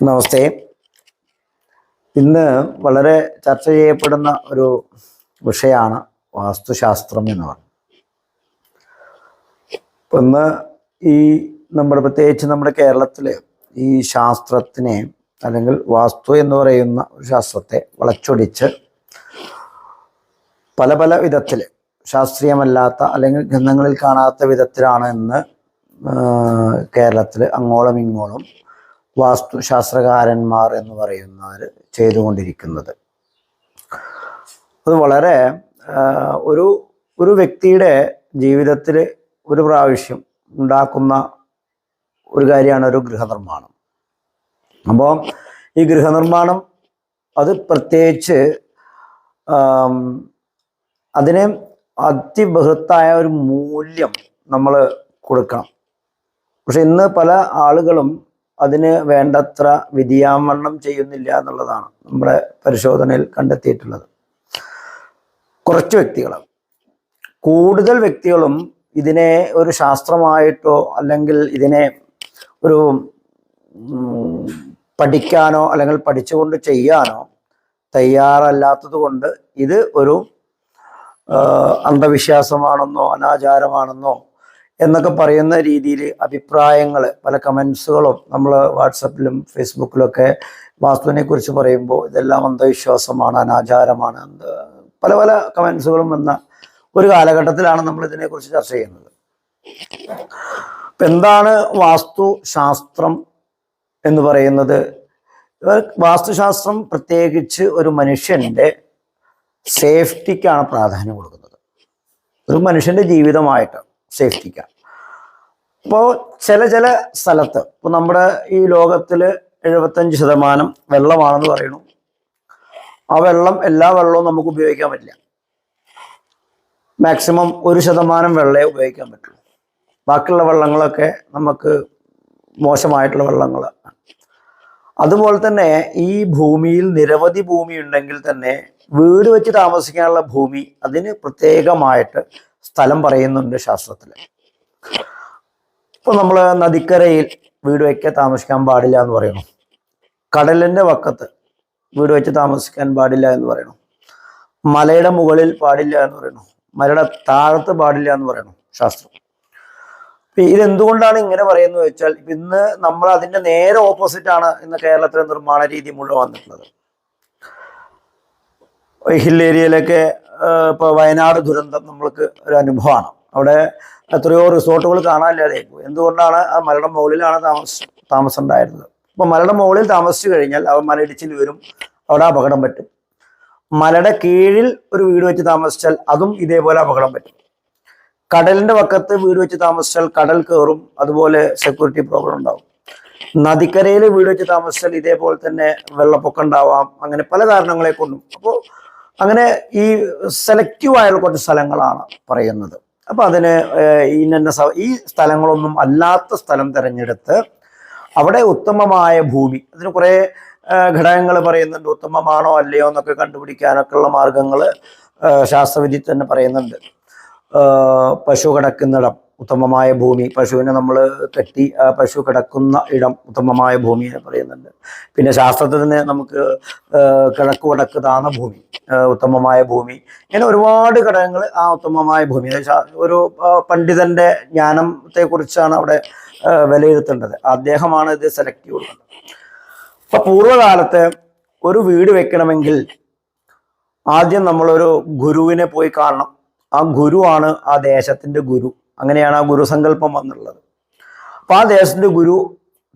നമസ്തേ. ഇന്ന് വളരെ ചർച്ച ചെയ്യപ്പെടുന്ന ഒരു വിഷയമാണ് വാസ്തുശാസ്ത്രം എന്ന് പറയുന്നത് ഒന്ന് ഈ നമ്മുടെ പ്രത്യേകിച്ച് നമ്മുടെ കേരളത്തിൽ ഈ ശാസ്ത്രത്തിനെ അല്ലെങ്കിൽ വാസ്തു എന്ന് പറയുന്ന ഒരു ശാസ്ത്രത്തെ വളച്ചൊടിച്ച് പല പല വിധത്തിൽ ശാസ്ത്രീയമല്ലാത്ത അല്ലെങ്കിൽ ഗ്രന്ഥങ്ങളിൽ കാണാത്ത വിധത്തിലാണ് ഇന്ന് കേരളത്തിൽ അങ്ങോളം ഇങ്ങോളം വാസ്തുശാസ്ത്രകാരന്മാർ എന്ന് പറയുന്നവർ ചെയ്തുകൊണ്ടിരിക്കുന്നത്. അത് വളരെ ഒരു ഒരു വ്യക്തിയുടെ ജീവിതത്തിൽ ഒരു പ്രാവശ്യം ഉണ്ടാക്കുന്ന ഒരു കാര്യമാണ് ഒരു ഗൃഹനിർമ്മാണം. അപ്പോൾ ഈ ഗൃഹനിർമ്മാണം അത് പ്രത്യേകിച്ച് അതിനെ അതിബഹൃത്തായ ഒരു മൂല്യം നമ്മൾ കൊടുക്കണം. പക്ഷെ ഇന്ന് പല ആളുകളും അതിന് വേണ്ടത്ര വിധിയാമണ്ണം ചെയ്യുന്നില്ല എന്നുള്ളതാണ് നമ്മുടെ പരിശോധനയിൽ കണ്ടെത്തിയിട്ടുള്ളത്. കുറച്ച് വ്യക്തികൾ. കൂടുതൽ വ്യക്തികളും ഇതിനെ ഒരു ശാസ്ത്രമായിട്ടോ അല്ലെങ്കിൽ ഇതിനെ ഒരു പഠിക്കാനോ അല്ലെങ്കിൽ പഠിച്ചുകൊണ്ട് ചെയ്യാനോ തയ്യാറല്ലാത്തത് കൊണ്ട് ഇത് ഒരു അന്ധവിശ്വാസമാണെന്നോ അനാചാരമാണെന്നോ എന്നൊക്കെ പറയുന്ന രീതിയിൽ അഭിപ്രായങ്ങൾ പല കമൻസുകളും നമ്മൾ വാട്സപ്പിലും ഫേസ്ബുക്കിലൊക്കെ വാസ്തുവിനെ കുറിച്ച് പറയുമ്പോൾ ഇതെല്ലാം അന്ധവിശ്വാസമാണ് അനാചാരമാണ് പല പല കമൻസുകളും വന്ന ഒരു കാലഘട്ടത്തിലാണ് നമ്മൾ ഇതിനെക്കുറിച്ച് ചർച്ച ചെയ്യുന്നത്. എന്താണ് വാസ്തു ശാസ്ത്രം എന്ന് പറയുന്നത്? വാസ്തുശാസ്ത്രം പ്രത്യേകിച്ച് ഒരു മനുഷ്യന്റെ സേഫ്റ്റിക്കാണ് പ്രാധാന്യം കൊടുക്കുന്നത്. ഒരു മനുഷ്യന്റെ ജീവിതമായിട്ട് സേഫ്റ്റിക്കാണ് ഇപ്പോൾ ചില ചില സ്ഥലത്ത് ഇപ്പോൾ നമ്മുടെ ഈ ലോകത്തിൽ എഴുപത്തഞ്ച് ശതമാനം വെള്ളമാണെന്ന് പറയുന്നു. ആ വെള്ളം എല്ലാ വെള്ളവും നമുക്ക് ഉപയോഗിക്കാൻ പറ്റില്ല. മാക്സിമം ഒരു ശതമാനം വെള്ളമേ ഉപയോഗിക്കാൻ പറ്റുള്ളൂ ബാക്കിയുള്ള വെള്ളങ്ങളൊക്കെ നമുക്ക് മോശമായിട്ടുള്ള വെള്ളങ്ങൾ അതുപോലെ തന്നെ ഈ ഭൂമിയിൽ നിരവധി ഭൂമി ഉണ്ടെങ്കിൽ തന്നെ വീട് വെച്ച് താമസിക്കാനുള്ള ഭൂമി അതിന് പ്രത്യേകമായിട്ട് സ്ഥലം പറയുന്നുണ്ട് ശാസ്ത്രത്തിൽ ഇപ്പൊ നമ്മൾ നദിക്കരയിൽ വീട് വയ്ക്കാൻ താമസിക്കാൻ പാടില്ല എന്ന് പറയണം. കടലിന്റെ വക്കത്ത് വീട് വെച്ച് താമസിക്കാൻ പാടില്ല എന്ന് പറയണം. മലയുടെ മുകളിൽ പാടില്ല എന്ന് പറയണം. മലയുടെ താഴത്ത് പാടില്ല എന്ന് പറയണം ശാസ്ത്രം. ഇതെന്തുകൊണ്ടാണ് ഇങ്ങനെ പറയുന്നത് വെച്ചാൽ ഇന്ന് നമ്മൾ അതിന്റെ നേരെ ഓപ്പോസിറ്റ് ആണ് ഇന്ന് കേരളത്തിലെ നിർമ്മാണ രീതി മുഴുവൻ വന്നിട്ടുള്ളത്. ഹിൽ ഏരിയയിലൊക്കെ ഇപ്പോൾ വയനാട് ദുരന്തം നമ്മൾക്ക് ഒരു അനുഭവമാണ്. അവിടെ എത്രയോ റിസോർട്ടുകൾ കാണാനില്ലാതെ എന്തുകൊണ്ടാണ് ആ മലയുടെ മുകളിലാണ് താമസ താമസം ഉണ്ടായിരുന്നത് അപ്പോൾ മലയുടെ മുകളിൽ താമസിച്ചു കഴിഞ്ഞാൽ അവ മലയിടിച്ചിൽ വരും അവിടെ അപകടം പറ്റും. മലയുടെ കീഴിൽ ഒരു വീട് വെച്ച് താമസിച്ചാൽ അതും ഇതേപോലെ അപകടം പറ്റും. കടലിന്റെ വക്കത്ത് വീട് വെച്ച് താമസിച്ചാൽ കടൽ കയറും അതുപോലെ സെക്യൂരിറ്റി പ്രോബ്ലം ഉണ്ടാവും. നദിക്കരയിൽ വീട് വെച്ച് താമസിച്ചാൽ ഇതേപോലെ തന്നെ വെള്ളപ്പൊക്കം ഉണ്ടാവാം അങ്ങനെ പല കാരണങ്ങളെ കൊണ്ടും. അപ്പോൾ അങ്ങനെ ഈ സെലക്റ്റീവ് ആയുള്ള കുറച്ച് സ്ഥലങ്ങളാണ് പറയുന്നത്. അപ്പൊ അതിന് ഇന്ന ഈ സ്ഥലങ്ങളൊന്നും അല്ലാത്ത സ്ഥലം തിരഞ്ഞെടുത്ത് അവിടെ ഉത്തമമായ ഭൂമി അതിന് കുറേ ഘടകങ്ങൾ പറയുന്നുണ്ട്. ഉത്തമമാണോ അല്ലയോ എന്നൊക്കെ കണ്ടുപിടിക്കാനൊക്കെ ഉള്ള മാർഗങ്ങൾ ശാസ്ത്രവിധി തന്നെ പറയുന്നുണ്ട്. പശു കിടക്കുന്നിടം ഉത്തമമായ ഭൂമി. പശുവിനെ നമ്മൾ കെട്ടി പശു കിടക്കുന്ന ഇടം ഉത്തമമായ ഭൂമി എന്ന് പറയുന്നുണ്ട്. പിന്നെ ശാസ്ത്രത്തിൽ തന്നെ നമുക്ക് കിഴക്ക് വടക്ക് താന്ന ഭൂമി ഉത്തമമായ ഭൂമി. ഇങ്ങനെ ഒരുപാട് ഘടകങ്ങൾ ആ ഉത്തമമായ ഭൂമി. ഒരു പണ്ഡിതന്റെ ജ്ഞാനത്തെ കുറിച്ചാണ് അവിടെ വിലയിരുത്തേണ്ടത്. അദ്ദേഹമാണ് ഇത് സെലക്ട് ചെയ്യുന്നത് അപ്പൊ പൂർവകാലത്ത് ഒരു വീട് വെക്കണമെങ്കിൽ ആദ്യം നമ്മളൊരു ഗുരുവിനെ പോയി കാണണം. ആ ഗുരുവാണ് ആ ദേശത്തിന്റെ ഗുരു. അങ്ങനെയാണ് ആ ഗുരുസങ്കല്പം വന്നുള്ളത്. അപ്പൊ ആ ദേശത്തിന്റെ ഗുരു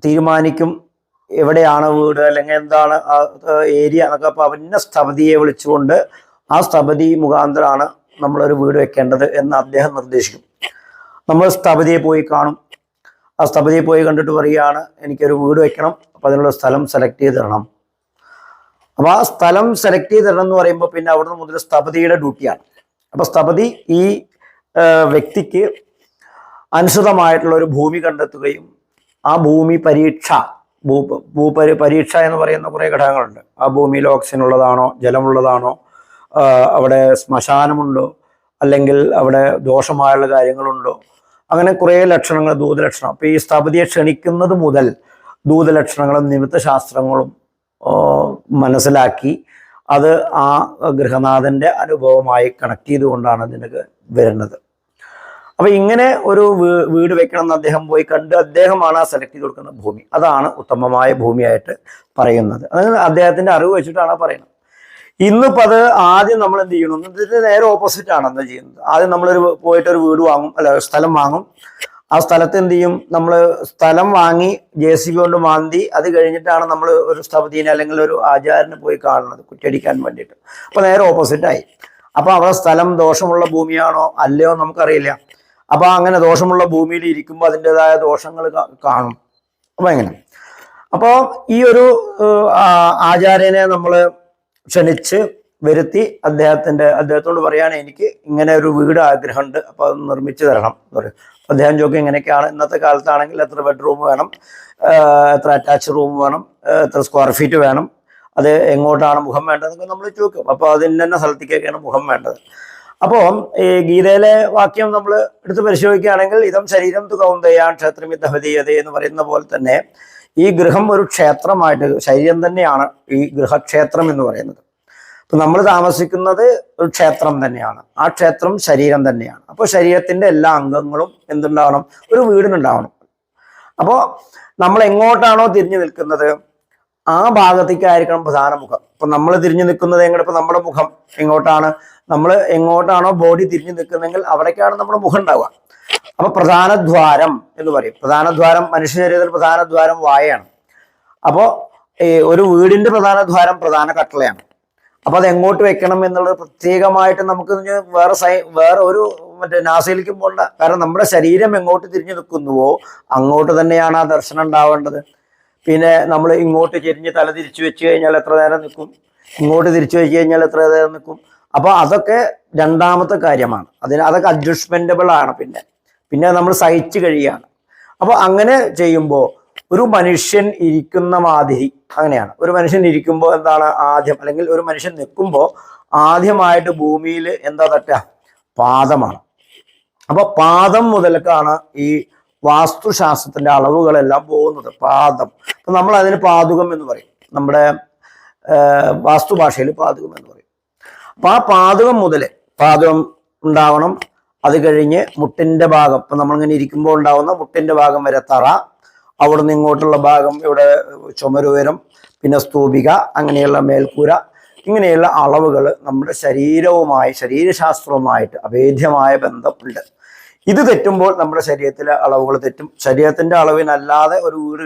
തീരുമാനിക്കും എവിടെയാണ് വീട് അല്ലെങ്കിൽ എന്താണ് ഏരിയ എന്നൊക്കെ അപ്പൊ അവന്റെ സ്ഥപതിയെ വിളിച്ചുകൊണ്ട് ആ സ്ഥപതി മുഖാന്തരമാണ് നമ്മളൊരു വീട് വെക്കേണ്ടത് എന്ന് അദ്ദേഹം നിർദ്ദേശിക്കും. നമ്മൾ സ്ഥപതിയെ പോയി കാണും. ആ സ്ഥപതിയെ പോയി കണ്ടിട്ട് പറയുകയാണ് എനിക്കൊരു വീട് വെക്കണം അപ്പൊ അതിനുള്ള സ്ഥലം സെലക്ട് ചെയ്ത് തരണം. അപ്പൊ ആ സ്ഥലം സെലക്ട് ചെയ്ത് തരണം എന്ന് പറയുമ്പോൾ പിന്നെ അവിടുന്ന് മുതൽ സ്ഥപതിയുടെ ഡ്യൂട്ടിയാണ് അപ്പോൾ സ്ഥപതി ഈ വ്യക്തിക്ക് അനുസൃതമായിട്ടുള്ള ഒരു ഭൂമി കണ്ടെത്തുകയും ആ ഭൂമി പരീക്ഷ ഭൂ ഭൂപരി പരീക്ഷ എന്ന് പറയുന്ന കുറേ ഘടകങ്ങളുണ്ട്. ആ ഭൂമിയിൽ ഓക്സിജൻ ഉള്ളതാണോ ജലമുള്ളതാണോ അവിടെ ശ്മശാനമുണ്ടോ അല്ലെങ്കിൽ അവിടെ ദോഷമായുള്ള കാര്യങ്ങളുണ്ടോ അങ്ങനെ കുറേ ലക്ഷണങ്ങൾ ദൂതലക്ഷണം. അപ്പൊ ഈ സ്ഥപതിയെ ക്ഷണിക്കുന്നത് മുതൽ ദൂതലക്ഷണങ്ങളും നിമിത്ത ശാസ്ത്രങ്ങളും മനസ്സിലാക്കി അത് ആ ഗൃഹനാഥന്റെ അനുഭവമായി കണക്ട് ചെയ്തുകൊണ്ടാണ് ഇതിനൊക്കെ വരുന്നത്. അപ്പൊ ഇങ്ങനെ ഒരു വീട് വെക്കണം എന്ന് അദ്ദേഹം പോയി കണ്ട് അദ്ദേഹമാണ് ആ സെലക്ട് ചെയ്ത് കൊടുക്കുന്ന ഭൂമി. അതാണ് ഉത്തമമായ ഭൂമിയായിട്ട് പറയുന്നത്. അതായത് അദ്ദേഹത്തിന്റെ അറിവ് വെച്ചിട്ടാണ് പറയുന്നത്. ഇന്നിപ്പോ അത് ആദ്യം നമ്മൾ എന്ത് ചെയ്യണം ഇതിന്റെ നേരെ ഓപ്പോസിറ്റ് ആണ് എന്താ ചെയ്യുന്നത്? ആദ്യം നമ്മളൊരു പോയിട്ട് ഒരു വീട് വാങ്ങും അല്ല സ്ഥലം വാങ്ങും. ആ സ്ഥലത്ത് എന്ത് ചെയ്യും? നമ്മൾ സ്ഥലം വാങ്ങി ജെ സി ബി കൊണ്ട് മാന്തി അത് കഴിഞ്ഞിട്ടാണ് നമ്മൾ ഒരു സ്ഥപതിനെ അല്ലെങ്കിൽ ഒരു ആചാരന് പോയി കാണുന്നത് കുറ്റടിക്കാൻ വേണ്ടിയിട്ട്. അപ്പൊ നേരെ ഓപ്പോസിറ്റ് ആയി. അപ്പൊ അവിടെ സ്ഥലം ദോഷമുള്ള ഭൂമിയാണോ? അല്ലയോ നമുക്കറിയില്ല. അപ്പൊ അങ്ങനെ ദോഷമുള്ള ഭൂമിയിൽ ഇരിക്കുമ്പോൾ അതിന്റെതായ ദോഷങ്ങൾ കാണും. അപ്പൊ എങ്ങനെ? അപ്പോൾ ഈ ഒരു ആചാര്യനെ നമ്മൾ ക്ഷണിച്ച് വരുത്തി അദ്ദേഹത്തിന്റെ അദ്ദേഹത്തോട് പറയാണ് എനിക്ക് ഇങ്ങനെ ഒരു വീട് ആഗ്രഹമുണ്ട് അപ്പോൾ അത് നിർമ്മിച്ചു തരണം എന്ന് പറയും. അദ്ദേഹം ചോദിക്കും ഇങ്ങനെയൊക്കെയാണ്? ഇന്നത്തെ കാലത്താണെങ്കിൽ എത്ര ബെഡ്റൂം വേണം? എത്ര അറ്റാച്ച് റൂം വേണം? എത്ര സ്ക്വയർ ഫീറ്റ് വേണം? അത് എങ്ങോട്ടാണ് മുഖം വേണ്ടതെന്നൊക്കെ നമ്മൾ ചോദിക്കും. അപ്പോൾ അതിന് തന്നെ സ്ഥലത്തേക്കൊക്കെയാണ് മുഖം വേണ്ടത്. അപ്പോൾ ഈ ഗീതയിലെ വാക്യം നമ്മൾ എടുത്ത് പരിശോധിക്കുകയാണെങ്കിൽ ഇതം ശരീരം തു കൗന്തയാൻ ക്ഷേത്രമിദ്ധഹതീയത എന്ന് പറയുന്ന പോലെ തന്നെ ഈ ഗൃഹം ഒരു ക്ഷേത്രമായിട്ട് ശരീരം തന്നെയാണ് ഈ ഗൃഹക്ഷേത്രം എന്ന് പറയുന്നത്. അപ്പൊ നമ്മൾ താമസിക്കുന്നത് ഒരു ക്ഷേത്രം തന്നെയാണ്. ആ ക്ഷേത്രം ശരീരം തന്നെയാണ്. അപ്പോൾ ശരീരത്തിന്റെ എല്ലാ അംഗങ്ങളും എന്തുണ്ടാവണം? ഒരു വീടിനുണ്ടാവണം. അപ്പോൾ നമ്മൾ എങ്ങോട്ടാണോ തിരിഞ്ഞു നിൽക്കുന്നത്? ആ ഭാഗത്തേക്കായിരിക്കണം പ്രധാന മുഖം. ഇപ്പൊ നമ്മൾ തിരിഞ്ഞു നിൽക്കുന്നത് എങ്ങനെ ഇപ്പൊ നമ്മുടെ മുഖം എങ്ങോട്ടാണ്? നമ്മൾ എങ്ങോട്ടാണോ ബോഡി തിരിഞ്ഞു നിൽക്കുന്നതെങ്കിൽ അവിടേക്കാണ് നമ്മുടെ മുഖം ഉണ്ടാവുക. അപ്പൊ പ്രധാന ദ്വാരം എന്ന് പറയും. പ്രധാന ദ്വാരം മനുഷ്യ ശരീരത്തിൽ പ്രധാന ദ്വാരം വായയാണ്. അപ്പോ ഈ ഒരു വീടിന്റെ പ്രധാന ദ്വാരം പ്രധാന കട്ടളയാണ്. അപ്പൊ അത് എങ്ങോട്ട് വെക്കണം എന്നുള്ളത് പ്രത്യേകമായിട്ട് നമുക്ക് വേറെ സൈ വേറെ ഒരു മറ്റേ നാസയിലേക്കും പോകണ്ട. കാരണം നമ്മുടെ ശരീരം എങ്ങോട്ട് തിരിഞ്ഞു നിൽക്കുന്നുവോ അങ്ങോട്ട് തന്നെയാണ് ആ ദർശനം ഉണ്ടാവേണ്ടത്. പിന്നെ നമ്മൾ ഇങ്ങോട്ട് ചെരിഞ്ഞ് തല തിരിച്ചു വെച്ച് കഴിഞ്ഞാൽ എത്ര നേരം നിൽക്കും? ഇങ്ങോട്ട് തിരിച്ചു വെച്ച് കഴിഞ്ഞാൽ എത്ര നേരം നിൽക്കും? അപ്പൊ അതൊക്കെ രണ്ടാമത്തെ കാര്യമാണ്. അതിന് അതൊക്കെ അഡ്ജസ്റ്റ്മെന്റബിൾ ആണ് പിന്നെ. പിന്നെ നമ്മൾ സഹിച്ചു കഴിയുകയാണ്. അപ്പോൾ അങ്ങനെ ചെയ്യുമ്പോൾ ഒരു മനുഷ്യൻ ഇരിക്കുന്ന മാതിരി അങ്ങനെയാണ്. ഒരു മനുഷ്യൻ ഇരിക്കുമ്പോൾ എന്താണ് ആദ്യം? അല്ലെങ്കിൽ ഒരു മനുഷ്യൻ നിൽക്കുമ്പോൾ ആദ്യമായിട്ട് ഭൂമിയിൽ എന്താ തട്ടുക? പാദമാണ്. അപ്പോൾ പാദം മുതൽക്കാണ് ഈ വാസ്തുശാസ്ത്രത്തിന്റെ അളവുകളെല്ലാം പോകുന്നത്. പാദം. അപ്പൊ നമ്മൾ അതിന് പാതുകം എന്ന് പറയും. നമ്മുടെ വാസ്തുഭാഷയിൽ പാതുകം എന്ന് പറയും. അപ്പൊ ആ പാതകം മുതൽ പാതകം ഉണ്ടാവണം. അത് കഴിഞ്ഞ് മുട്ടിന്റെ ഭാഗം ഇപ്പൊ നമ്മളിങ്ങനെ ഇരിക്കുമ്പോൾ ഉണ്ടാവുന്ന മുട്ടിന്റെ ഭാഗം വരെ തറ അവിടെ നിന്ന് ഇങ്ങോട്ടുള്ള ഭാഗം ഇവിടെ ചുമരുയരം പിന്നെ സ്തൂപിക അങ്ങനെയുള്ള മേൽക്കൂര ഇങ്ങനെയുള്ള അളവുകൾ നമ്മുടെ ശരീരവുമായി ശരീരശാസ്ത്രവുമായിട്ട് അഭേദ്യമായ ബന്ധമുണ്ട്. ഇത് തെറ്റുമ്പോൾ നമ്മുടെ ശരീരത്തിലെ അളവുകൾ തെറ്റും. ശരീരത്തിന്റെ അളവിനല്ലാതെ ഒരു വീട്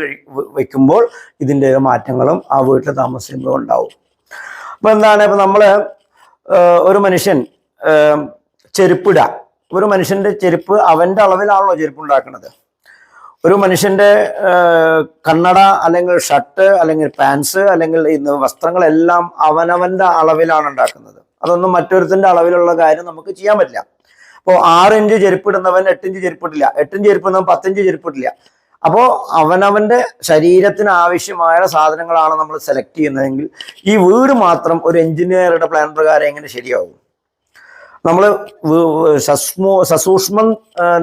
വയ്ക്കുമ്പോൾ ഇതിന്റെ മാറ്റങ്ങളും ആ വീട്ടിൽ താമസിക്കുമ്പോൾ ഉണ്ടാവും. അപ്പൊ എന്താണ്? ഇപ്പൊ നമ്മൾ ഏഹ്, ഒരു മനുഷ്യൻ ചെരുപ്പിട. ഒരു മനുഷ്യന്റെ ചെരുപ്പ് അവന്റെ അളവിലാണല്ലോ ചെരുപ്പ് ഉണ്ടാക്കുന്നത് ഒരു മനുഷ്യന്റെ കണ്ണട അല്ലെങ്കിൽ ഷർട്ട് അല്ലെങ്കിൽ പാൻസ് അല്ലെങ്കിൽ ഇന്ന് വസ്ത്രങ്ങളെല്ലാം അവനവന്റെ അളവിലാണ് ഉണ്ടാക്കുന്നത്. അതൊന്നും മറ്റൊരുത്തിന്റെ അളവിലുള്ള കാര്യം നമുക്ക് ചെയ്യാൻ പറ്റില്ല. അപ്പോൾ ആറ് ഇഞ്ച് ചെരുപ്പിടുന്നവൻ എട്ടിഞ്ച് ചെരുപ്പിടില്ല എട്ടിഞ്ച് ചെരുപ്പിടുന്നവൻ പത്തിഞ്ച് ചെരുപ്പിടില്ല അപ്പോൾ അവനവന്റെ ശരീരത്തിന് ആവശ്യമായ സാധനങ്ങളാണ് നമ്മൾ സെലക്ട് ചെയ്യുന്നതെങ്കിൽ ഈ വീട് മാത്രം ഒരു എഞ്ചിനീയറുടെ പ്ലാൻ പ്രകാരം എങ്ങനെ ശരിയാവും? നമ്മൾ സസ്മോ സസൂക്ഷ്മം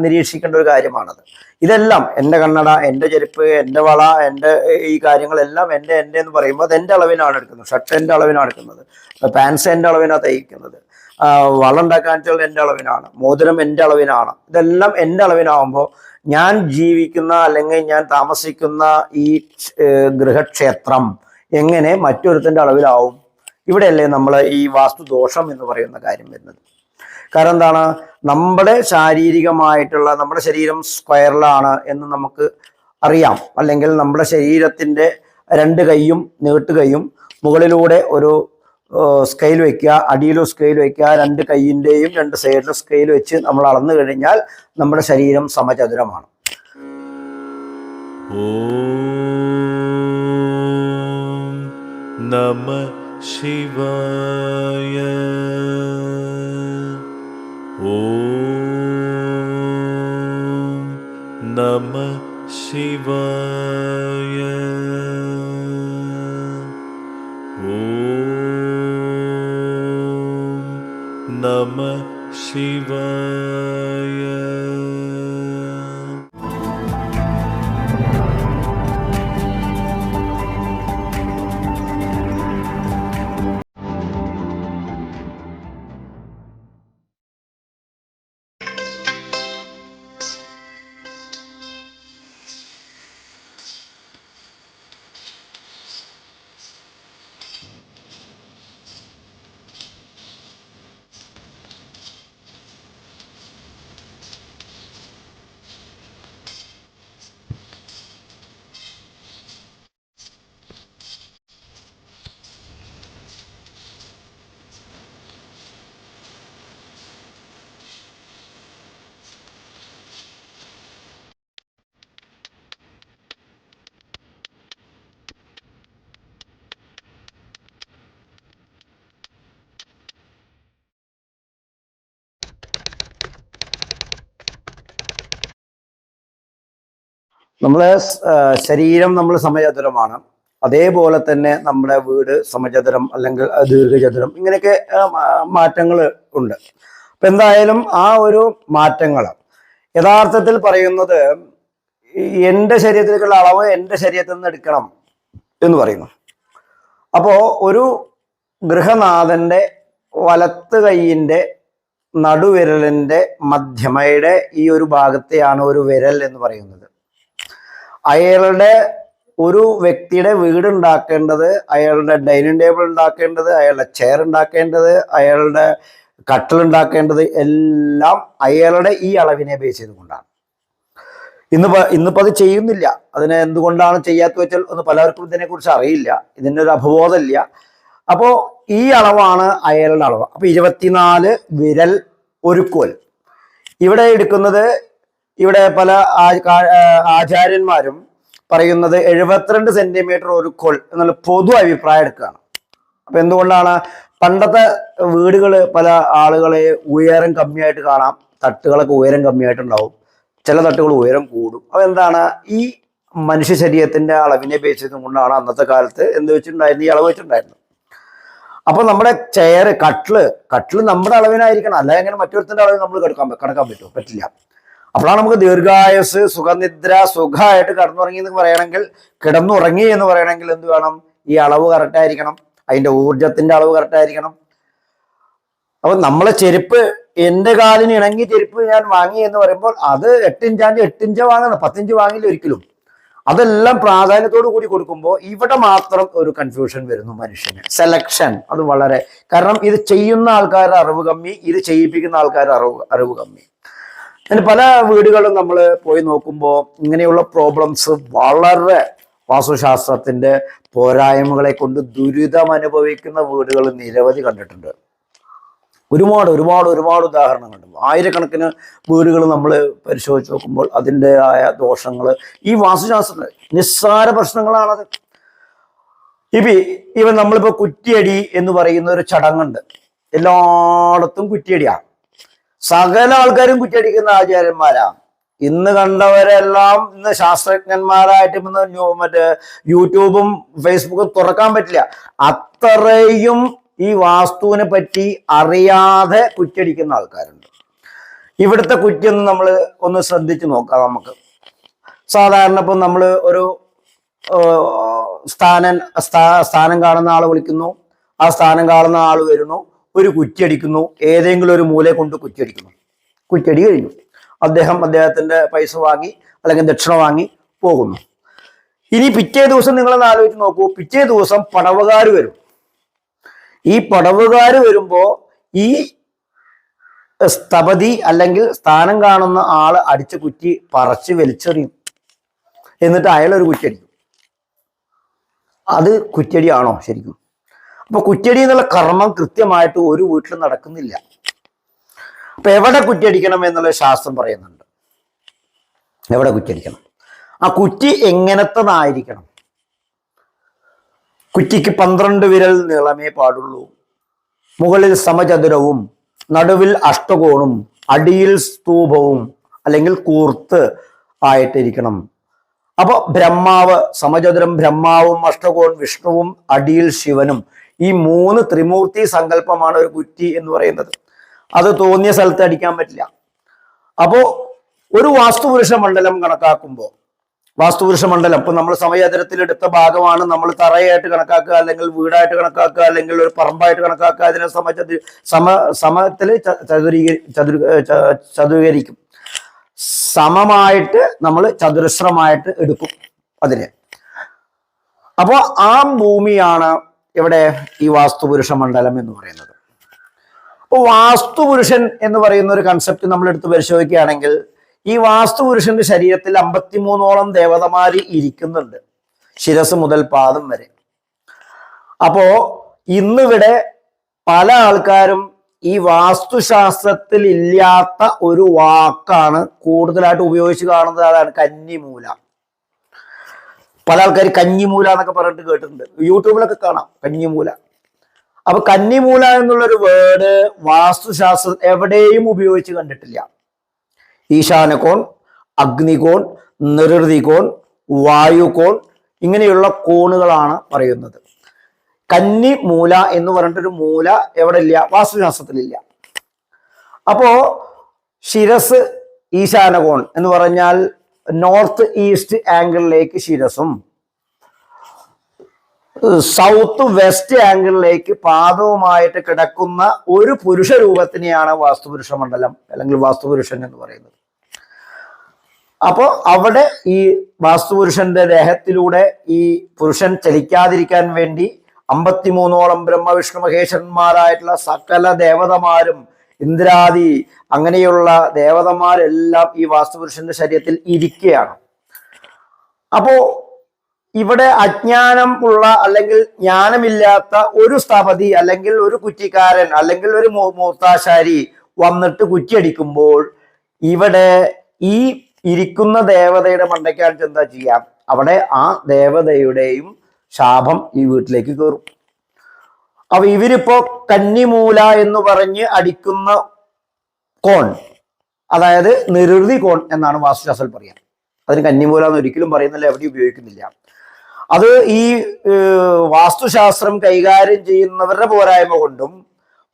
നിരീക്ഷിക്കേണ്ട ഒരു കാര്യമാണത്. ഇതെല്ലാം എന്റെ കണ്ണട എന്റെ ചെരുപ്പ് എന്റെ വള എന്റെ ഈ കാര്യങ്ങളെല്ലാം എന്റെ എന്റെ എന്ന് പറയുമ്പോൾ അത് എന്റെ അളവിനാണ് എടുക്കുന്നത്. ഷർട്ട് എന്റെ അളവിനാണ് എടുക്കുന്നത്. പാൻസ് എന്റെ അളവിനാണ് തയ്ക്കുന്നത്. വള ഉണ്ടാക്കാൻ എന്റെ അളവിനാണ്. മോതിരം എന്റെ അളവിനാണ്. ഇതെല്ലാം എന്റെ അളവിനാവുമ്പോൾ ഞാൻ ജീവിക്കുന്ന അല്ലെങ്കിൽ ഞാൻ താമസിക്കുന്ന ഈ ഗൃഹക്ഷേത്രം എങ്ങനെ മറ്റൊരുത്തിന്റെ അളവിലാവും? ഇവിടെയല്ലേ നമ്മൾ ഈ വാസ്തുദോഷം എന്ന് പറയുന്ന കാര്യം വരുന്നത്. കാരണം എന്താണ്? നമ്മുടെ ശാരീരികമായിട്ടുള്ള നമ്മുടെ ശരീരം സ്ക്വയറിലാണ് എന്ന് നമുക്ക് അറിയാം. അല്ലെങ്കിൽ നമ്മുടെ ശരീരത്തിന്റെ രണ്ട് കൈയും നീട്ടുകയും മുകളിലൂടെ ഒരു സ്കെയിൽ വയ്ക്കുക അടിയിലും സ്കെയിൽ വയ്ക്കുക രണ്ട് കൈയിന്റെയും രണ്ട് സൈഡിലും സ്കെയിൽ വെച്ച് നമ്മൾ അളന്നു കഴിഞ്ഞാൽ നമ്മുടെ ശരീരം സമചതുരമാണ്. നമ ശിവായ. ഓ നമ ശിവായ. नमः शिवाय മാ ശരീരം നമ്മൾ സമചതുരമാണ്. അതേപോലെ തന്നെ നമ്മുടെ വീട് സമചതുരം അല്ലെങ്കിൽ ദീർഘചതുരം ഇങ്ങനെയൊക്കെ മാറ്റങ്ങൾ ഉണ്ട്. അപ്പൊ എന്തായാലും ആ ഒരു മാറ്റങ്ങൾ യഥാർത്ഥത്തിൽ പറയുന്നത് എന്റെ ശരീരത്തിലേക്കുള്ള അളവ് എന്റെ ശരീരത്തിൽ നിന്ന് എടുക്കണം എന്ന് പറയുന്നു. അപ്പോൾ ഒരു ഗൃഹനാഥന്റെ വലത്ത് കൈയിന്റെ നടുവിരലിന്റെ മധ്യമയുടെ ഈ ഒരു ഭാഗത്തെയാണ് ഒരു വിരൽ എന്ന് പറയുന്നത്. അയാളുടെ ഒരു വ്യക്തിയുടെ വീട് ഉണ്ടാക്കേണ്ടത് അയാളുടെ ഡൈനിങ് ടേബിൾ ഉണ്ടാക്കേണ്ടത് അയാളുടെ ചെയർ ഉണ്ടാക്കേണ്ടത് അയാളുടെ കട്ടിൽ ഉണ്ടാക്കേണ്ടത് എല്ലാം അയാളുടെ ഈ അളവിനെ ബേസ് ചെയ്തുകൊണ്ടാണ്. ഇന്നിപ്പോ ഇന്നിപ്പോ അത് ചെയ്യുന്നില്ല. അതിനെ എന്തുകൊണ്ടാണ് ചെയ്യാത്ത വെച്ചാൽ ഒന്ന് പലർക്കും ഇതിനെക്കുറിച്ച് അറിയില്ല. ഇതിന്റെ ഒരു അവബോധമില്ല. അപ്പോ ഈ അളവാണ് അയാളുടെ അളവ്. അപ്പോൾ ഇരുപത്തിനാല് വിരൽ ഒരു കോൽ. ഇവിടെ എടുക്കുന്നത് ഇവിടെ പല ആചാര്യന്മാരും പറയുന്നത് എഴുപത്തിരണ്ട് സെന്റിമീറ്റർ ഒരു കൊൽ എന്നുള്ള പൊതു അഭിപ്രായം എടുക്കുകയാണ്. അപ്പൊ എന്തുകൊണ്ടാണ് പണ്ടത്തെ വീടുകൾ പല ആളുകളെ ഉയരം കമ്മിയായിട്ട് കാണാം തട്ടുകളൊക്കെ ഉയരം കമ്മിയായിട്ടുണ്ടാവും ചില തട്ടുകൾ ഉയരം കൂടും. അപ്പൊ എന്താണ് ഈ മനുഷ്യ ശരീരത്തിന്റെ അളവിനെ ബേസ് കൊണ്ടാണ് അന്നത്തെ കാലത്ത് എന്ത് വെച്ചിട്ടുണ്ടായിരുന്നു ഈ അളവ് വെച്ചിട്ടുണ്ടായിരുന്നു അപ്പൊ നമ്മുടെ ചെയർ കട്ടിൽ കട്ടിൽ നമ്മുടെ അളവിനായിരിക്കണം. അല്ല എങ്ങനെ മറ്റൊരുത്തിന്റെ അളവ് നമ്മൾ കിടക്കാൻ കിടക്കാൻ പറ്റുമോ പറ്റില്ല. അപ്പോഴാണ് നമുക്ക് ദീർഘായുസ് സുഖനിദ്ര സുഖമായിട്ട് കിടന്നുറങ്ങി എന്ന് പറയണമെങ്കിൽ കിടന്നുറങ്ങി എന്ന് പറയണമെങ്കിൽ എന്ത് വേണം? ഈ അളവ് കറക്റ്റായിരിക്കണം അതിന്റെ ഊർജത്തിന്റെ അളവ് കറക്റ്റായിരിക്കണം അപ്പൊ നമ്മളെ ചെരുപ്പ് എന്റെ കാലിന് ഇണങ്ങി ചെരുപ്പ് ഞാൻ വാങ്ങി എന്ന് പറയുമ്പോൾ അത് എട്ട് ഇഞ്ചാണ്ട് ഇഞ്ച് വാങ്ങുന്നത് പത്തിഞ്ച് വാങ്ങില്ല ഒരിക്കലും. അതെല്ലാം പ്രാധാന്യത്തോടു കൂടി കൊടുക്കുമ്പോൾ ഇവിടെ മാത്രം ഒരു കൺഫ്യൂഷൻ വരുന്നു മനുഷ്യന്. സെലക്ഷൻ അത് വളരെ. കാരണം ഇത് ചെയ്യുന്ന ആൾക്കാരുടെ അറിവ് കമ്മി ഇത് ചെയ്യിപ്പിക്കുന്ന ആൾക്കാരുടെ അറിവ് അറിവ് കമ്മി. അങ്ങനെ പല വീടുകളും നമ്മൾ പോയി നോക്കുമ്പോൾ ഇങ്ങനെയുള്ള പ്രോബ്ലംസ് വളരെ വാസ്തുശാസ്ത്രത്തിന്റെ പോരായ്മകളെ കൊണ്ട് ദുരിതം അനുഭവിക്കുന്ന വീടുകൾ നിരവധി കണ്ടിട്ടുണ്ട്. ഒരുപാട് ഒരുപാട് ഒരുപാട് ഉദാഹരണങ്ങളുണ്ട്. ആയിരക്കണക്കിന് വീടുകൾ നമ്മൾ പരിശോധിച്ച് നോക്കുമ്പോൾ അതിന്റെതായ ദോഷങ്ങൾ ഈ വാസ്തുശാസ്ത്ര നിസ്സാര പ്രശ്നങ്ങളാണത്. ഇപ്പി ഇവൻ നമ്മളിപ്പോൾ കുറ്റിയടി എന്ന് പറയുന്ന ഒരു ചടങ്ങുണ്ട്. എല്ലായിടത്തും കുറ്റിയടിയാണ് സകല ആൾക്കാരും കുറ്റിയടിക്കുന്ന ആചാര്യന്മാരാണ് ഇന്ന് കണ്ടവരെല്ലാം ഇന്ന് ശാസ്ത്രജ്ഞന്മാരായിട്ട് ഇന്ന് മറ്റേ യൂട്യൂബും ഫേസ്ബുക്കും തുറക്കാൻ പറ്റില്ല. അത്രയും ഈ വാസ്തുവിനെ പറ്റി അറിയാതെ കുറ്റിയടിക്കുന്ന ആൾക്കാരുണ്ട്. ഇവിടുത്തെ കുറ്റം നമ്മൾ ഒന്ന് ശ്രദ്ധിച്ചു നോക്കാം നമുക്ക്. സാധാരണ ഇപ്പം നമ്മൾ ഒരു സ്ഥാനം സ്ഥാ- സ്ഥാനം കാണുന്ന ആൾ വിളിക്കുന്നു. ആ സ്ഥാനം കാണുന്ന ആൾ വരുന്നു. ഒരു കുറ്റിയടിക്കുന്നു. ഏതെങ്കിലും ഒരു മൂലയെ കൊണ്ട് കുറ്റിയടിക്കുന്നു. കുറ്റിയടി കഴിഞ്ഞു. അദ്ദേഹം അദ്ദേഹത്തിന്റെ പൈസ വാങ്ങി അല്ലെങ്കിൽ ദക്ഷിണ വാങ്ങി പോകുന്നു. ഇനി പിറ്റേ ദിവസം നിങ്ങളൊന്ന് ആലോചിച്ച് നോക്കൂ. പിറ്റേ ദിവസം പടവുകാർ വരും. ഈ പടവുകാർ വരുമ്പോ ഈ സ്ഥപതി അല്ലെങ്കിൽ സ്ഥാനം കാണുന്ന ആൾ അടിച്ച കുറ്റി പറച്ച് വലിച്ചെറിയും. എന്നിട്ട് അയാൾ ഒരു കുറ്റി അത് കുറ്റിയടിയാണോ ശരിക്കും? അപ്പൊ കുറ്റടി എന്നുള്ള കർമ്മം കൃത്യമായിട്ട് ഒരു വീട്ടിൽ നടക്കുന്നില്ല. അപ്പൊ എവിടെ കുറ്റടിക്കണം എന്നുള്ള ശാസ്ത്രം പറയുന്നുണ്ട്. എവിടെ കുറ്റടിക്കണം ആ കുറ്റി എങ്ങനത്തതായിരിക്കണം? കുറ്റിക്ക് പന്ത്രണ്ട് വിരൽ നീളമേ പാടുള്ളൂ. മുകളിൽ സമചതുരവും നടുവിൽ അഷ്ടകോണും അടിയിൽ സ്തൂപവും അല്ലെങ്കിൽ കൂർത്ത് ആയിട്ടിരിക്കണം. അപ്പോൾ ബ്രഹ്മാവ് സമചതുരം ബ്രഹ്മാവും അഷ്ടകോൺ വിഷ്ണുവും അടിയിൽ ശിവനും ഈ മൂന്ന് ത്രിമൂർത്തി സങ്കല്പമാണ് ഒരു കുറ്റി എന്ന് പറയുന്നത്. അത് തോന്നിയ സ്ഥലത്ത് അടിക്കാൻ പറ്റില്ല. അപ്പോ ഒരു വാസ്തുപുരുഷ മണ്ഡലം കണക്കാക്കുമ്പോൾ വാസ്തുപുരുഷ മണ്ഡലം ഇപ്പൊ നമ്മൾ സമയതരത്തിൽ എടുത്ത ഭാഗമാണ് നമ്മൾ തറയായിട്ട് കണക്കാക്കുക അല്ലെങ്കിൽ വീടായിട്ട് കണക്കാക്കുക അല്ലെങ്കിൽ ഒരു പറമ്പായിട്ട് കണക്കാക്കുക അതിനെ സമ സമത്തിൽ ചതുരീകരി ചതുര ച- ചതുരീകരിക്കും. സമമായിട്ട് നമ്മൾ ചതുരശ്രമായിട്ട് എടുക്കും അതിനെ. അപ്പോൾ ആ ഭൂമിയാണ് ഇവിടെ ഈ വാസ്തുപുരുഷ മണ്ഡലം എന്ന് പറയുന്നത്. അപ്പോൾ വാസ്തുപുരുഷൻ എന്ന് പറയുന്ന ഒരു കൺസെപ്റ്റ് നമ്മൾ എടുത്ത് പരിശോധിക്കുകയാണെങ്കിൽ ഈ വാസ്തുപുരുഷന്റെ ശരീരത്തിൽ അമ്പത്തിമൂന്നോളം ദേവതമാര് ഇരിക്കുന്നുണ്ട്. ശിരസ് മുതൽ പാദം വരെ. അപ്പോ ഇന്നിവിടെ പല ആൾക്കാരും ഈ വാസ്തുശാസ്ത്രത്തിൽ ഇല്ലാത്ത ഒരു വാക്കാണ് കൂടുതലായിട്ട് ഉപയോഗിച്ച് കാണുന്നത്. അതാണ് കന്നിമൂല. പല ആൾക്കാർ കഞ്ഞിമൂല എന്നൊക്കെ പറഞ്ഞിട്ട് കേട്ടിട്ടുണ്ട്. യൂട്യൂബിലൊക്കെ കാണാം കഞ്ഞിമൂല. അപ്പൊ കന്നിമൂല എന്നുള്ളൊരു വേർഡ് വാസ്തുശാസ്ത്രം എവിടെയും ഉപയോഗിച്ച് കണ്ടിട്ടില്ല. ഈശാനകോൺ അഗ്നികോൺ നിരുതി കോൺ വായു കോൺ ഇങ്ങനെയുള്ള കോണുകളാണ് പറയുന്നത്. കന്നി മൂല എന്ന് പറഞ്ഞിട്ടൊരു മൂല എവിടെ ഇല്ല വാസ്തുശാസ്ത്രത്തിലില്ല. അപ്പോ ശിരസ് ഈശാനകോൺ എന്ന് പറഞ്ഞാൽ നോർത്ത് ഈസ്റ്റ് ആംഗിളിലേക്ക് ശിരസും സൗത്ത് വെസ്റ്റ് ആംഗിളിലേക്ക് പാദവുമായിട്ട് കിടക്കുന്ന ഒരു പുരുഷ രൂപത്തിനെയാണ് വാസ്തുപുരുഷ മണ്ഡലം അല്ലെങ്കിൽ വാസ്തുപുരുഷൻ എന്ന് പറയുന്നത്. അപ്പോൾ അവിടെ ഈ വാസ്തുപുരുഷന്റെ ദേഹത്തിലൂടെ ഈ പുരുഷൻ ചലിക്കാതിരിക്കാൻ വേണ്ടി അമ്പത്തിമൂന്നോളം ബ്രഹ്മവിഷ്ണു മഹേശ്വരന്മാരായിട്ടുള്ള സകല ദേവതമാരും ഇന്ദ്രാദി അങ്ങനെയുള്ള ദേവതമാരെല്ലാം ഈ വാസ്തുപുരുഷന്റെ ശരീരത്തിൽ ഇരിക്കുകയാണ്. അപ്പോ ഇവിടെ അജ്ഞാനം ഉള്ള അല്ലെങ്കിൽ ജ്ഞാനമില്ലാത്ത ഒരു സ്ഥപതി അല്ലെങ്കിൽ ഒരു കുറ്റിക്കാരൻ അല്ലെങ്കിൽ ഒരു മൂത്താശാരി വന്നിട്ട് കുറ്റിയടിക്കുമ്പോൾ ഇവിടെ ഈ ഇരിക്കുന്ന ദേവതയുടെ മണ്ടയ്ക്കാണ് എന്താ ചെയ്യാം? അവിടെ ആ ദേവതയുടെയും ശാപം ഈ വീട്ടിലേക്ക് കയറും. അപ്പൊ ഇവരിപ്പോ കന്നിമൂല എന്ന് പറഞ്ഞ് അടിക്കുന്ന കോൺ അതായത് നിരുതി കോൺ എന്നാണ് വാസ്തുശാസ്ത്രം പറയാം. അതിന് കന്നിമൂല എന്ന് ഒരിക്കലും പറയുന്നില്ല എവിടെ ഉപയോഗിക്കുന്നില്ല. അത് ഈ വാസ്തുശാസ്ത്രം കൈകാര്യം ചെയ്യുന്നവരുടെ പോരായ്മ കൊണ്ടും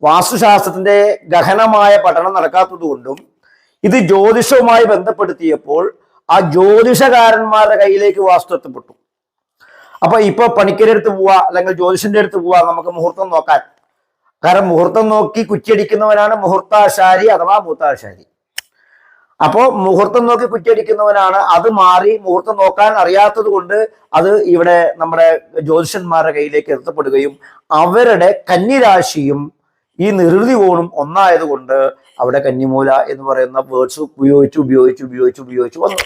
വാസ്തുശാസ്ത്രത്തിന്റെ ഗഹനമായ പഠനം നടക്കാത്തത് കൊണ്ടും ഇത് ജ്യോതിഷവുമായി ബന്ധപ്പെടുത്തിയപ്പോൾ ആ ജ്യോതിഷകാരന്മാരുടെ കയ്യിലേക്ക് വാസ്തു എത്തപ്പെട്ടു. അപ്പൊ ഇപ്പൊ പണിക്കരുടെ അടുത്ത് പോവാ അല്ലെങ്കിൽ ജ്യോതിഷന്റെ അടുത്ത് പോവാ നമുക്ക് മുഹൂർത്തം നോക്കാൻ. കാരണം മുഹൂർത്തം നോക്കി കുറ്റിയടിക്കുന്നവനാണ് മുഹൂർത്താശാരി അഥവാ മൂത്താശാരി. അപ്പോ മുഹൂർത്തം നോക്കി കുറ്റിയടിക്കുന്നവനാണ് അത് മാറി മുഹൂർത്തം നോക്കാൻ അറിയാത്തത് കൊണ്ട് അത് ഇവിടെ നമ്മുടെ ജ്യോതിഷന്മാരുടെ കയ്യിലേക്ക് എത്തപ്പെടുകയും അവരുടെ കന്നിരാശിയും ഈ നിർവൃതി കോണും ഒന്നായതുകൊണ്ട് അവിടെ കന്നിമൂല എന്ന് പറയുന്ന വേർഡ്സ് ഉപയോഗിച്ച് ഉപയോഗിച്ച് ഉപയോഗിച്ച് ഉപയോഗിച്ച് വന്നു.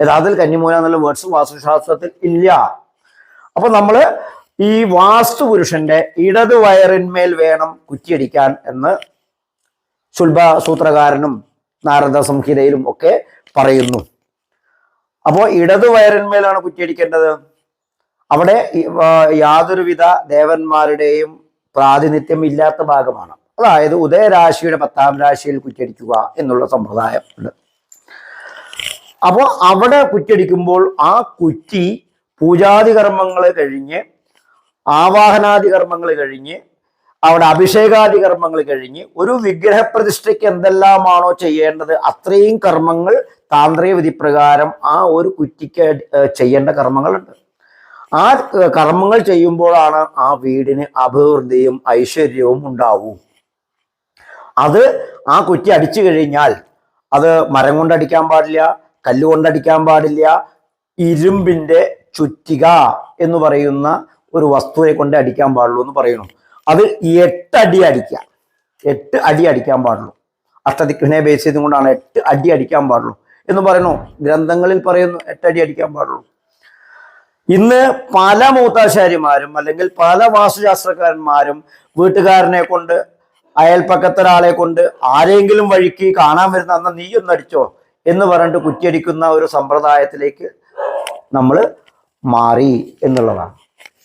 യഥാർത്ഥത്തിൽ കന്നിമൂല എന്നുള്ള വേർഡ്സ് വാസ്തുശാസ്ത്രത്തിൽ ഇല്ല. അപ്പൊ നമ്മൾ ഈ വാസ്തു പുരുഷന്റെ ഇടത് വയറിന്മേൽ വേണം കുറ്റിയടിക്കാൻ എന്ന് ശുൽഭ സൂത്രകാരനും നാരദ സംഹിതയിലും ഒക്കെ പറയുന്നു. അപ്പോൾ ഇടത് വയറിന്മേലാണ് കുറ്റിയടിക്കേണ്ടത്? അവിടെ യാതൊരുവിധ ദേവന്മാരുടെയും പ്രാതിനിധ്യം ഇല്ലാത്ത ഭാഗമാണ്. അതായത് ഉദയരാശിയുടെ പത്താം രാശിയിൽ കുറ്റിയടിക്കുക എന്നുള്ള സമ്പ്രദായം ഉണ്ട്. അപ്പോൾ അവിടെ കുറ്റിയടിക്കുമ്പോൾ ആ കുറ്റി പൂജാതി കർമ്മങ്ങൾ കഴിഞ്ഞ് ആവാഹനാദി കർമ്മങ്ങൾ കഴിഞ്ഞ് അവിടെ അഭിഷേകാദി കർമ്മങ്ങൾ കഴിഞ്ഞ് ഒരു വിഗ്രഹപ്രതിഷ്ഠയ്ക്ക് എന്തെല്ലാമാണോ ചെയ്യേണ്ടത് അത്രയും കർമ്മങ്ങൾ താന്ത്രിക വിധിപ്രകാരം ആ ഒരു കുറ്റിക്ക് ചെയ്യേണ്ട കർമ്മങ്ങളുണ്ട്. ആ കർമ്മങ്ങൾ ചെയ്യുമ്പോഴാണ് ആ വീടിന് അഭിവൃദ്ധിയും ഐശ്വര്യവും ഉണ്ടാവും. അത് ആ കുറ്റി അടിച്ചു കഴിഞ്ഞാൽ അത് മരം കൊണ്ടടിക്കാൻ പാടില്ല കല്ലുകൊണ്ടടിക്കാൻ പാടില്ല ഇരുമ്പിന്റെ ചുറ്റിക എന്ന് പറയുന്ന ഒരു വസ്തുവിനെ കൊണ്ട് അടിക്കാൻ പാടുള്ളൂ എന്ന് പറയുന്നു. അത് എട്ട് അടി അടിക്കുക. എട്ട് അടി അടിക്കാൻ പാടുള്ളൂ. അഷ്ടദിക്കിനെ ബേസ് ചെയ്തുകൊണ്ടാണ് എട്ട് അടി അടിക്കാൻ പാടുള്ളൂ എന്ന് പറയുന്നു. ഗ്രന്ഥങ്ങളിൽ പറയുന്നു എട്ടടി അടിക്കാൻ പാടുള്ളൂ. ഇന്ന് പല മൂത്താശാരിമാരും അല്ലെങ്കിൽ പല വാസ്തുശാസ്ത്രക്കാരന്മാരും വീട്ടുകാരനെ കൊണ്ട് അയൽപ്പക്കത്തൊരാളെ കൊണ്ട് ആരെങ്കിലും വഴിക്ക് കാണാൻ വരുന്ന അന്ന് നീ ഒന്ന് അടിച്ചോ എന്ന് പറഞ്ഞിട്ട് കുറ്റിയടിക്കുന്ന ഒരു സമ്പ്രദായത്തിലേക്ക് നമ്മൾ മാറി എന്നുള്ളതാണ്.